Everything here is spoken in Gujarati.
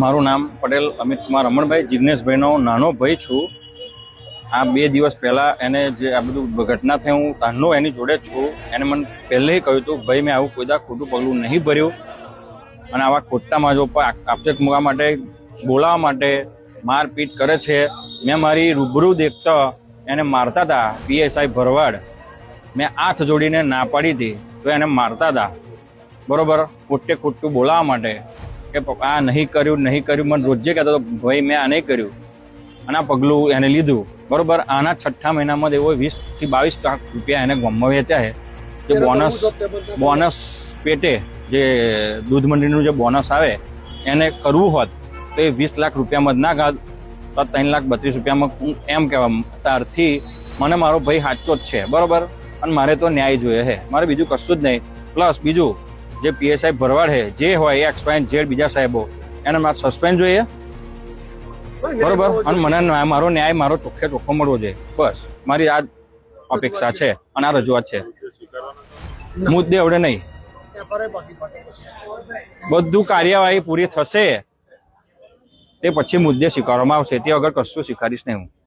મારું નામ પટેલ અમિત કુમાર રમણભાઈ જિજ્ઞેશભાઈનો નાનો ભાઈ છું. આ બે દિવસ પહેલાં એને જે આ બધું ઘટના થઈ, હું તાનો એની જોડે છું. એને મને પહેલેથી કહ્યું હતું, ભાઈ, મેં આવું કોઈ દા ખોટું પગલું નહીં ભર્યું. અને આવા ખોટામાં જો પર આક્ષેપ મૂકવા માટે બોલાવવા માટે મારપીટ કરે છે, મેં મારી રૂબરૂ દેખતા એને મારતા હતા પીએસઆઈ ભરવાડ. મેં હાથ જોડીને ના પાડી હતી તો એને મારતા હતા બરોબર? ખોટે ખોટું બોલાવવા માટે. કે આ નહીં કર્યું નહીં કર્યું મને રોજે કહેતો હતો ભાઈ મેં આ નહીં કર્યું. અને આ પગલું એને લીધું. બરોબર આના છઠ્ઠા મહિનામાં એવો વીસથી બાવીસ લાખ રૂપિયા એને ગમમાં વેચ્યા છે. જે બોનસ બોનસ પેટે જે દૂધ મંડળીનું જે બોનસ આવે એને કરવું હોત તો એ વીસ લાખ રૂપિયામાં જ ના ગાત તો ત્રણ લાખ બત્રીસ રૂપિયામાં હું એમ કહેવા તારથી મને મારો ભાઈ સાચો જ છે. બરોબર? અને મારે તો ન્યાય જોઈએ છે. મારે બીજું કશું જ નહીં. પ્લસ બીજું જે પીએસઆઈ ભરવાડ છે જે હોય એક્સ વાય ઝેડ બીજા સાહેબો એને મારે સસ્પેન્ડ જોઈએ? બરોબર? અને મને મારો ન્યાય મારો ચોખ્ખે ચોખ્ખો મળવો જોઈએ. બસ. મારી આ અપેક્ષા છે અને આ રજૂઆત છે. મુદ્દે આવડે નહીં. બધું કાર્યવાહી પૂરી થશે. તે પછી મુદ્દે સ્વીકારવામાં આવશે. તે વગર કશું સ્વીકારીશ નહીં હું.